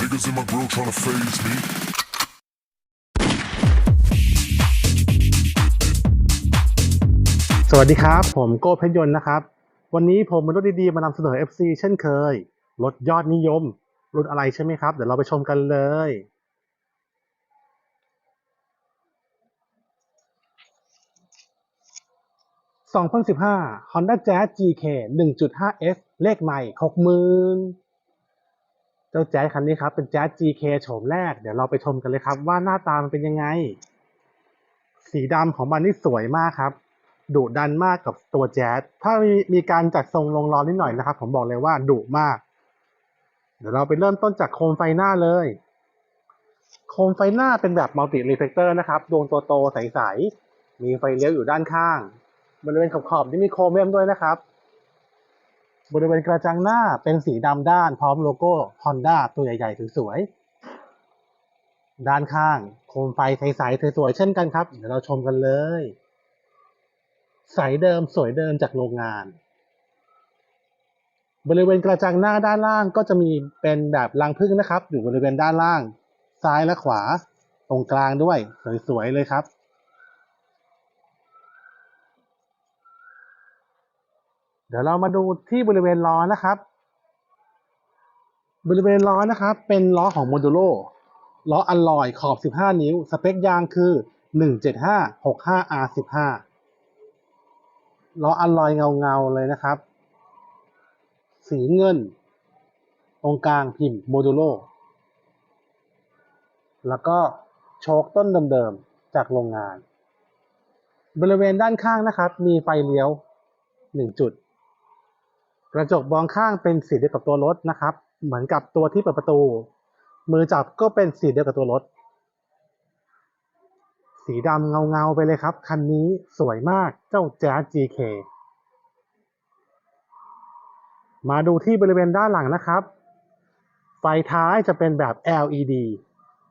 Niggas in my grill tryna phase me. สวัสดีครับ ผมโก้เพชรยนต์นะครับ วันนี้ผมมีรถดีๆ มานำเสนอ FC เช่นเคย รถยอดนิยม รุ่นอะไรใช่ไหมครับ เดี๋ยวเราไปชมกันเลย 2015 Honda Jazz GK 1.5S เลขใหม่ 60,000 เจ้าแจ๊สคันนี้ครับ เป็น Jazz GK โฉมแรก เดี๋ยวเราไปชมกันเลยครับ ว่าหน้าตามันเป็นยังไง สีดำของมันนี่สวยมากครับดุดันมากกับตัวแจ๊สถ้ามีมีการจัดทรงลงล้อนิดหน่อยนะครับ ผมบอกเลยว่าดุมาก เดี๋ยวเราไปเริ่มต้นจากโคมไฟหน้าเลย โคมไฟหน้าเป็นแบบมัลติรีเฟลเตอร์นะครับดวงโตๆใสๆมีไฟเลี้ยวอยู่ด้านข้างบริเวณขอบๆนี่มีโครเมียมด้วยนะครับ บริเวณกระจังหน้าเป็นสีดำด้านพร้อมโลโก้ Honda ตัวใหญ่ๆสวยๆด้านข้างโคมไฟใสๆสวยๆเช่นกันครับ เดี๋ยวเราชมกันเลย ใสเดิมสวยเดิมจากโรงงาน บริเวณกระจังหน้าด้านล่างก็จะมีเป็นแบบรังผึ้งนะครับ อยู่บริเวณด้านล่าง ซ้ายและขวา ตรงกลางด้วยสวยๆเลยครับ เดี๋ยวเรามาดูที่บริเวณล้อนะครับ บริเวณล้อนะครับ เป็นล้อของโมดูโลล้ออัลลอยขอบ 15 นิ้ว สเปคยางคือ 17565R15 ล้ออัลลอยเงาๆเลยนะครับ สีเงิน ตรงกลางพิมพ์โมดูโลแล้วก็โชคต้นเดิมๆ จากโรงงาน บริเวณด้านข้างนะครับ มีไฟเลี้ยว 1 จุด กระจกมองข้างเป็นสีเดียวกับตัวรถนะครับ เหมือนกับตัวที่เปิดประตู มือจับก็เป็นสีเดียวกับตัวรถ สีดำเงาๆไปเลยครับ คันนี้สวยมากเจ้า Jazz GK มาดูที่บริเวณด้านหลังนะครับ ไฟท้ายจะเป็นแบบ LED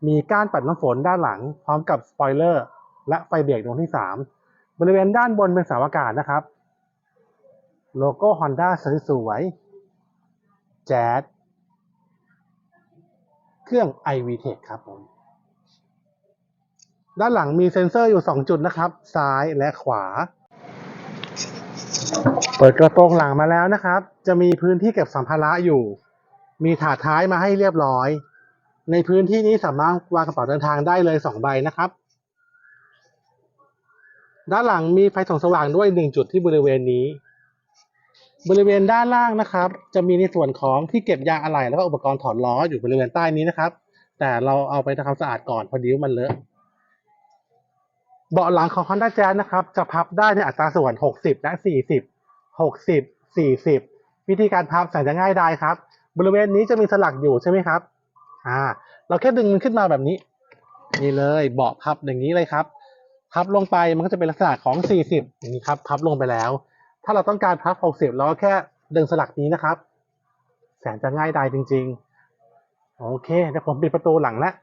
มีก้านปัดน้ำฝนด้านหลัง พร้อมกับสปอยเลอร์และไฟเบรกดวงที่ 3 บริเวณด้านบนเป็นเสาอากาศนะครับ โลโก้ Honda สวยๆ Jazz เครื่อง iVTEC ครับผม ด้านหลังมีเซ็นเซอร์อยู่ 2 จุดนะครับ ซ้ายและขวา เปิดกระโปรงหลังมาแล้วนะครับ จะมีพื้นที่เก็บสัมภาระอยู่ มีถาดท้ายมาให้เรียบร้อย ในพื้นที่นี้สามารถวางกระเป๋าเดินทางได้เลย 2 ใบนะครับ ด้านหลังมีไฟส่องสว่างด้วย 1 จุดที่บริเวณนี้ บริเวณด้านล่างนะครับ จะมีในส่วนของที่เก็บยางอะไหล่แล้วก็อุปกรณ์ถอดล้ออยู่บริเวณใต้นี้นะครับ แต่เราเอาไปทำความสะอาดก่อนพอดีมันเลอะเบาะหลังของ Honda Jazz นะครับ จะพับได้ในอัตราส่วน 60 และ 40 60 40 วิธีการพับแสนจะง่ายดายครับ บริเวณนี้จะมีสลักอยู่ใช่ไหมครับ อ่า เราแค่ดึงมันขึ้นมาแบบนี้ นี่เลยเบาะพับอย่างนี้เลยครับ พับลงไปมันก็จะเป็นลักษณะของ 40 อย่างนี้ครับ พับลงไปแล้ว ถ้าเราต้องการพับ60เราก็แค่ดึงสลักนี้นะครับ แสนจะง่ายดายจริง ๆ โอเคเดี๋ยวผมปิดประตูหลังแล้ว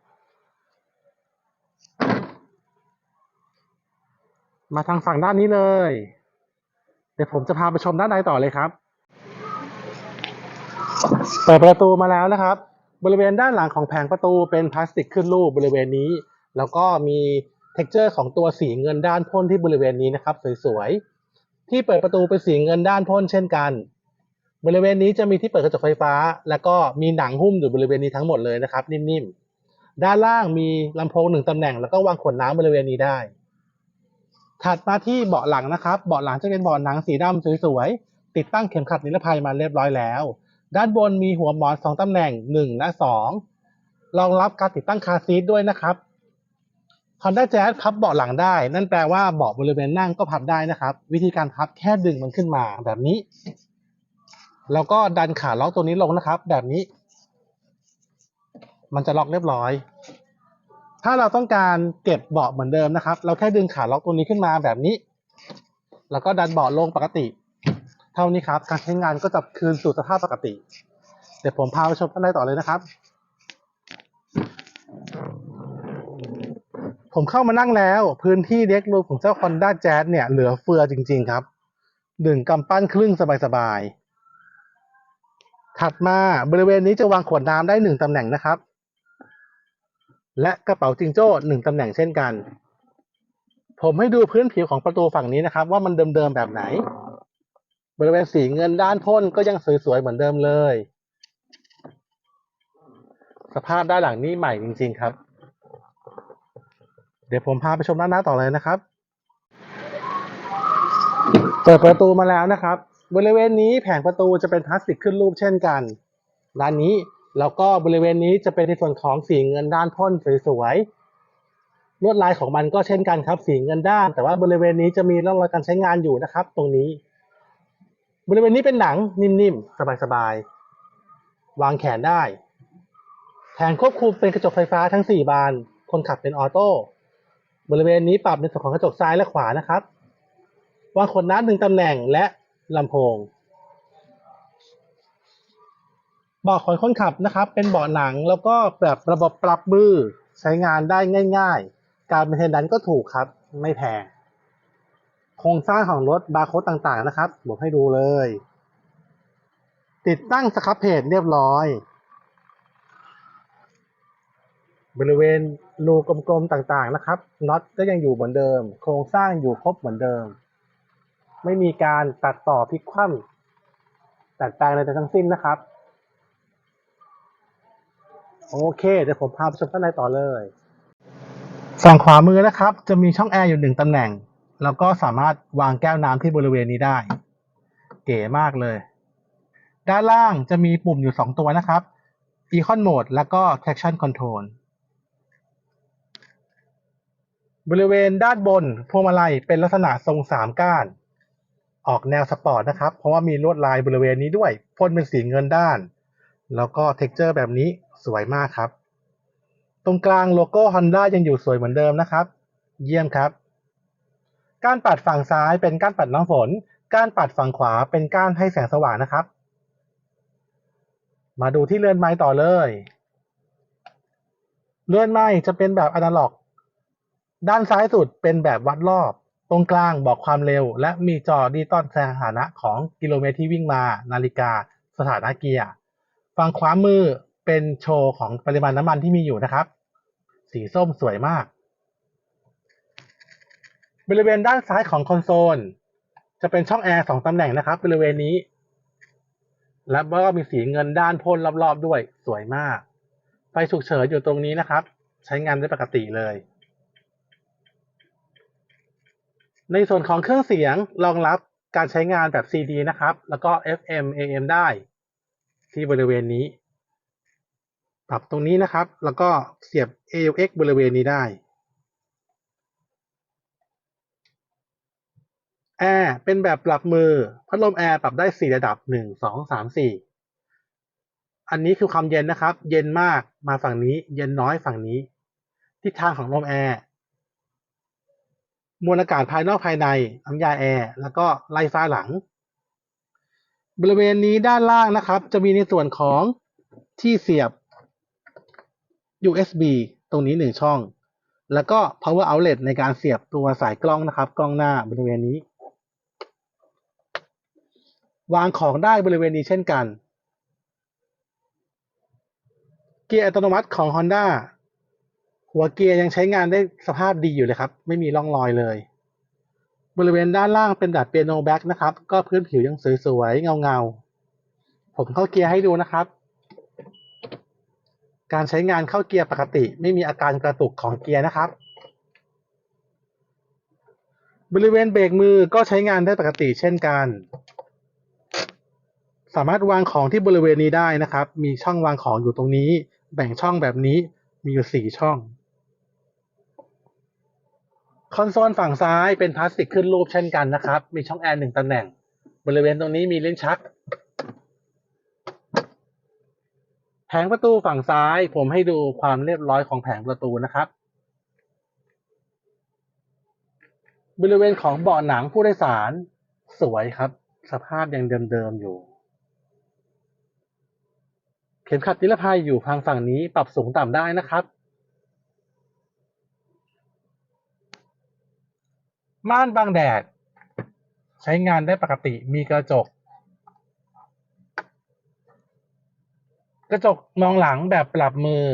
มาทางฝั่งด้านนี้เลย เดี๋ยวผมจะพาไปชมด้านในต่อเลยครับ เปิดประตูมาแล้วนะครับ บริเวณด้านหลังของแผงประตูเป็นพลาสติกขึ้นรูปบริเวณนี้ แล้วก็มีเท็กเจอร์ของตัวสีเงินด้านพ่นที่บริเวณนี้นะครับ สวยๆ ที่เปิดประตูเป็นสีเงินด้านพ่นเช่นกัน บริเวณนี้จะมีที่เปิดกระจกไฟฟ้า แล้วก็มีหนังหุ้มอยู่บริเวณนี้ทั้งหมดเลยนะครับ นิ่มๆ ด้านล่างมีลำโพงหนึ่งตำแหน่ง แล้วก็วางขวดน้ำบริเวณนี้ได้ ถัดมาที่เบาะหลังนะครับ เบาะหลังจะเป็นเบาะหนังสีดำสวยๆ ติดตั้งเข็มขัดนิรภัยมาเรียบร้อยแล้ว ด้านบนมีหัวหมอนสองตำแหน่งหนึ่งและสองรองรับการติดตั้งคาซีทด้วยนะครับ Honda Jazz พับเบาะหลังได้ นั่นแปลว่าเบาะบริเวณนั่งก็พับได้นะครับ วิธีการพับแค่ดึงมันขึ้นมาแบบนี้ แล้วก็ดันขาล็อกตัวนี้ลงนะครับ แบบนี้ มันจะล็อกเรียบร้อย ถ้าเราต้องการเก็บเบาะเหมือนเดิมนะครับ เราแค่ดึงขาล็อกตัวนี้ขึ้นมาแบบนี้ แล้วก็ดันเบาะลงปกติ เท่านี้ครับ การใช้งานก็จะคืนสู่สภาพปกติ เดี๋ยวผมพาไปชมข้างในต่อเลยนะครับ ผมเข้ามานั่งแล้ว พื้นที่เล็กรูมของเจ้า Honda Jazz เนี่ยเหลือเฟือจริง ๆ ครับหนึ่งกำปั้นครึ่งสบายๆ ถัดมาบริเวณนี้จะวางขวดน้ำได้หนึ่งตำแหน่งนะครับ และกระเป๋าจิงโจ้หนึ่งตำแหน่งเช่นกัน ผมให้ดูพื้นผิวของประตูฝั่งนี้นะครับ ว่ามันเดิมๆแบบไหน บริเวณสีเงินด้านพ่นก็ยังสวยๆเหมือนเดิมเลย สภาพด้านหลังนี้ใหม่จริง ๆ ครับ เดี๋ยวผมพาไปชมด้านหน้าต่อเลยนะครับ เปิดประตูมาแล้วนะครับ บริเวณนี้แผงประตูจะเป็นพลาสติกขึ้นรูปเช่นกัน ด้านนี้แล้วก็บริเวณนี้จะเป็นในส่วนของสีเงินด้านพ่นสวยๆลวดลายของมันก็เช่นกันครับ สีเงินด้าน แต่ว่าบริเวณนี้จะมีร่องรอยการใช้งานอยู่นะครับ ตรงนี้ บริเวณนี้เป็นหนังนิ่มๆสบายๆวางแขนได้แผงควบคุมเป็นกระจกไฟฟ้าทั้ง 4 บาน คนขับเป็นออโต้ บริเวณนี้ปรับในส่วนของกระจกซ้ายและขวานะครับวางขวดน้ำหนึ่งตำแหน่งและลำโพงเบาะของคนขับนะครับ เป็นเบาะหนังแล้วก็แบบระบบปรับมือใช้งานได้ง่าย ๆ การเป็นเทนดันก็ถูกครับ ไม่แพง โครงสร้างของรถบาร์โค้ดต่างๆนะครับผมให้ดูเลย ติดตั้งสครับเพจเรียบร้อย บริเวณรูกลมๆต่างๆนะครับน็อตก็ยังอยู่เหมือนเดิม โครงสร้างอยู่ครบเหมือนเดิม ไม่มีการตัดต่อพลิกคว่ำตัดแปลงอะไรทั้งสิ้นนะครับ โอเคเดี๋ยวผมพาไปชมข้างในต่อเลยฝั่งขวามือนะครับ จะมีช่องแอร์อยู่หนึ่งตำแหน่ง แล้วก็สามารถวางแก้วน้ำที่บริเวณนี้ได้ เก๋มากเลย ด้านล่างจะมีปุ่มอยู่สองตัวนะครับ Econ Mode แล้วก็ Traction Control บริเวณด้านบนพวงมาลัยเป็นลักษณะทรงสามก้าน ออกแนวสปอร์ตนะครับ เพราะว่ามีลวดลายบริเวณนี้ด้วยพ่นเป็นสีเงินด้าน แล้วก็เท็กเจอร์แบบนี้สวยมากครับ ตรงกลางโลโก้ Honda ยังอยู่สวยเหมือนเดิมนะครับ เยี่ยมครับ ก้านปัดฝั่งซ้ายเป็นก้านปัดน้ำฝน ก้านปัดฝั่งขวาเป็นก้านให้แสงสว่างนะครับ มาดูที่เรือนไม้ต่อเลยเรือนไม้จะเป็นแบบอนาล็อก ด้านซ้ายสุดเป็นแบบวัดรอบ ตรงกลางบอกความเร็ว และมีจอดิจิตอลแสดงสถานะของกิโลเมตรที่วิ่งมา นาฬิกา สถานะเกียร์ฝั่งขวามือเป็นโชว์ของปริมาณน้ำมันที่มีอยู่นะครับ สีส้มสวยมาก บริเวณด้านซ้ายของคอนโซล จะเป็นช่องแอร์สองตำแหน่งนะครับ บริเวณนี้ และก็มีสีเงินด้านพ่นรอบๆด้วยสวยมาก ไฟฉุกเฉินอยู่ตรงนี้นะครับ ใช้งานได้ปกติเลย ในส่วนของเครื่องเสียงรองรับการใช้งานแบบ CD นะครับ แล้วก็ FM AM ได้ ที่บริเวณนี้ ปรับตรงนี้นะครับ แล้วก็เสียบ AUX บริเวณนี้ได้แอร์เป็นแบบปรับมือ พัดลมแอร์ปรับได้ 4 ระดับ 1 2 3 4 อันนี้คือความเย็นนะครับ เย็นมากมาฝั่งนี้ เย็นน้อยฝั่งนี้ ทิศทางของลมแอร์ มวลอากาศภายนอกภายในน้ำยาแอร์แล้วก็ไล่ฟ้าหลัง บริเวณนี้ด้านล่างนะครับ จะมีในส่วนของที่เสียบ USB ตรงนี้หนึ่งช่อง แล้วก็ power outlet ในการเสียบตัวสายกล้องนะครับ กล้องหน้าบริเวณนี้ วางของได้บริเวณนี้เช่นกัน เกียร์อัตโนมัติของ Honda หัวเกียร์ยังใช้งานได้สภาพดีอยู่เลยครับ ไม่มีร่องรอยเลย บริเวณด้านล่างเป็นดัดเปียโนแบ็กนะครับ ก็พื้นผิวยังสวยๆเงาๆ ผมเข้าเกียร์ให้ดูนะครับ การใช้งานเข้าเกียร์ปกติ ไม่มีอาการกระตุกของเกียร์นะครับ บริเวณเบรกมือก็ใช้งานได้ปกติเช่นกัน สามารถวางของที่บริเวณนี้ได้นะครับ มีช่องวางของอยู่ตรงนี้ แบ่งช่องแบบนี้มีอยู่สี่ช่อง คอนโซลฝั่งซ้ายเป็นพลาสติกขึ้นรูปเช่นกันนะครับ มีช่องแอร์หนึ่งตำแหน่ง บริเวณตรงนี้มีลิ้นชัก แผงประตูฝั่งซ้ายผมให้ดูความเรียบร้อยของแผงประตูนะครับ บริเวณของเบาะหนังผู้โดยสารสวยครับ สภาพยังเดิมๆอยู่ เข็มขัดนิรภัยอยู่ทางฝั่งนี้ปรับสูงต่ำได้นะครับ ม่านบังแดด ใช้งานได้ปกติมีกระจก กระจกมองหลังแบบปรับมือ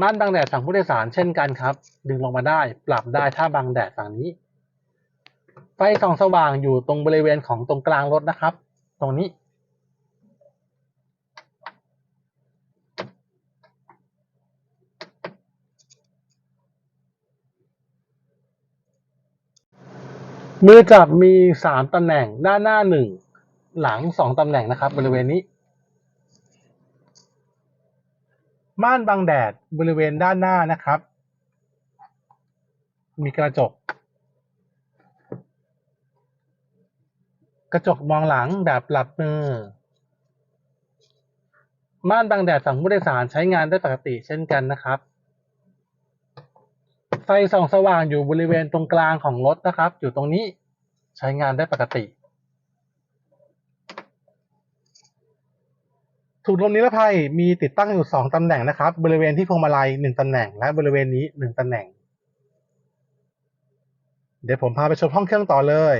ม่านบังแดดฝั่งผู้โดยสารเช่นกันครับ ดึงลงมาได้ ปรับได้ถ้าบังแดดฝั่งนี้ ไฟส่องสว่างอยู่ตรงบริเวณของตรงกลางรถนะครับ ตรงนี้ มือจับมีสามตำแหน่งด้านหน้าหนึ่งหลังสองตำแหน่งนะครับ บริเวณนี้ ม่านบังแดดบริเวณด้านหน้านะครับ มีกระจก กระจกมองหลังแบบปรับมือ ม่านบังแดดฝั่งผู้โดยสารใช้งานได้ปกติเช่นกันนะครับ ไฟส่องสว่างอยู่บริเวณตรงกลางของรถนะครับ อยู่ตรงนี้ใช้งานได้ปกติ ถุงลมนิรภัยมีติดตั้งอยู่สองตำแหน่งนะครับ บริเวณที่พวงมาลัยหนึ่งตำแหน่ง และบริเวณนี้หนึ่งตำแหน่ง เดี๋ยวผมพาไปชมห้องเครื่องต่อเลย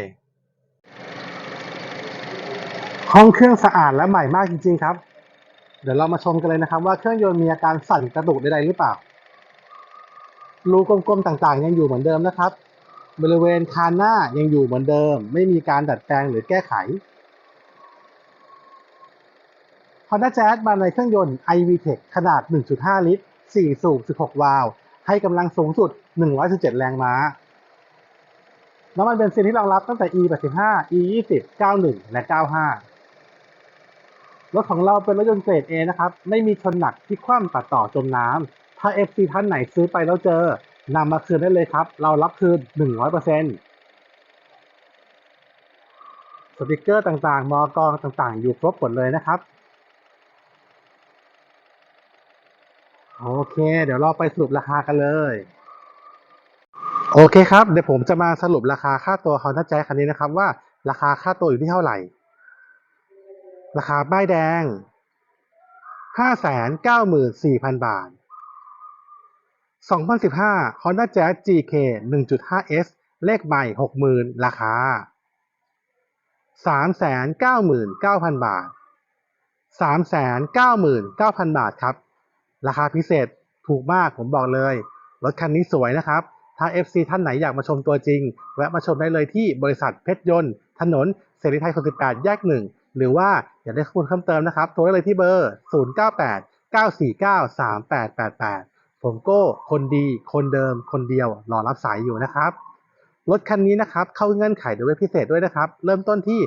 ห้องเครื่องสะอาดและใหม่มากจริง ๆ ครับ เดี๋ยวเรามาชมกันเลยนะครับ ว่าเครื่องยนต์มีอาการสั่นกระตุกใดๆหรือเปล่า รูกลมๆต่างๆ ยังอยู่เหมือนเดิมนะครับ บริเวณคานหน้ายังอยู่เหมือนเดิม ไม่มีการดัดแปลงหรือแก้ไข Honda Jazz มาในเครื่องยนต์ iVTEC ขนาด 1.5 ลิตร 4 สูบ 16 วาล์วให้กำลังสูงสุด 117 แรงม้า น้ำมันเบนซินที่รองรับตั้งแต่ E85 E20 91 และ 95 รถของเราเป็นรถยนต์เกรด A นะครับ ไม่มีชนหนักที่คว่ำตัดต่อจมน้ำ ถ้า FC ท่านไหนซื้อไปแล้วเจอนำมาคืนได้เลยครับ เรารับคืน 100%สติกเกอร์ต่างๆ มอกองต่างๆ อยู่ครบหมดเลยนะครับ โอเค เดี๋ยวเราไปสรุปราคากันเลย โอเคครับ เดี๋ยวผมจะมาสรุปราคาค่าตัว Honda Jazz คันนี้นะครับ ว่าราคาค่าตัวอยู่ที่เท่าไหร่ ราคาป้ายแดง 594,000 บาท 2015 Honda Jazz GK 1.5S เลขใหม่ 60,000 ราคา 399,000 บาท 399,000 บาทครับ ราคาพิเศษถูกมากผมบอกเลย รถคันนี้สวยนะครับ ถ้า FC ท่านไหนอยากมาชมตัวจริง แวะมาชมได้เลยที่บริษัทเพชรยนต์ ถนนเสรีไทย68แยกหนึ่งหรือว่าอยากได้ข้อมูลเพิ่มเติมนะครับ โทรได้เลยที่เบอร์ 098 949 3888 ผมโก้คนดีคนเดิม คนเดียวรอรับสายอยู่นะครับรถคันนี้นะครับเข้าเงื่อนไขโดยเว็บพิเศษด้วยนะครับ เริ่มต้นที่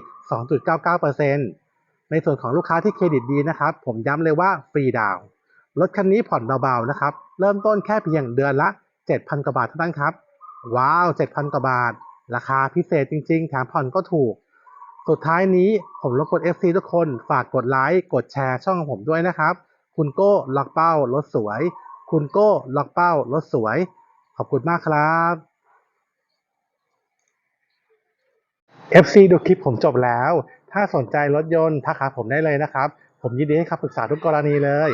2.99%ในส่วนของลูกค้าที่เครดิตดีนะครับ ผมย้ำเลยว่าฟรีดาวน์รถคันนี้ผ่อนเบาๆนะครับ เริ่มต้นแค่เพียงเดือนละ 7,000 กว่าบาทเท่านั้นครับ ว้าว 7,000 กว่าบาท ราคาพิเศษจริงๆแถมผ่อนก็ถูก สุดท้ายนี้ผมรบกวน FC ทุกคนฝากกดไลค์กดแชร์ช่องของผมด้วยนะครับ คุณโก้ล็อกเป้ารถสวย คุณโก้ล็อกเป้ารถสวย ขอบคุณมากครับ FC ดูคลิปผมจบแล้ว ถ้าสนใจรถยนต์ทักหาผมได้เลยนะครับ ผมยินดีให้คำปรึกษาทุกกรณีเลย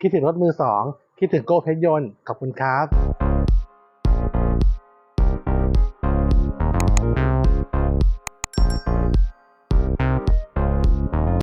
คิดถึงรถมือสอง คิดถึงโก้เพชรยนต์ ขอบคุณครับ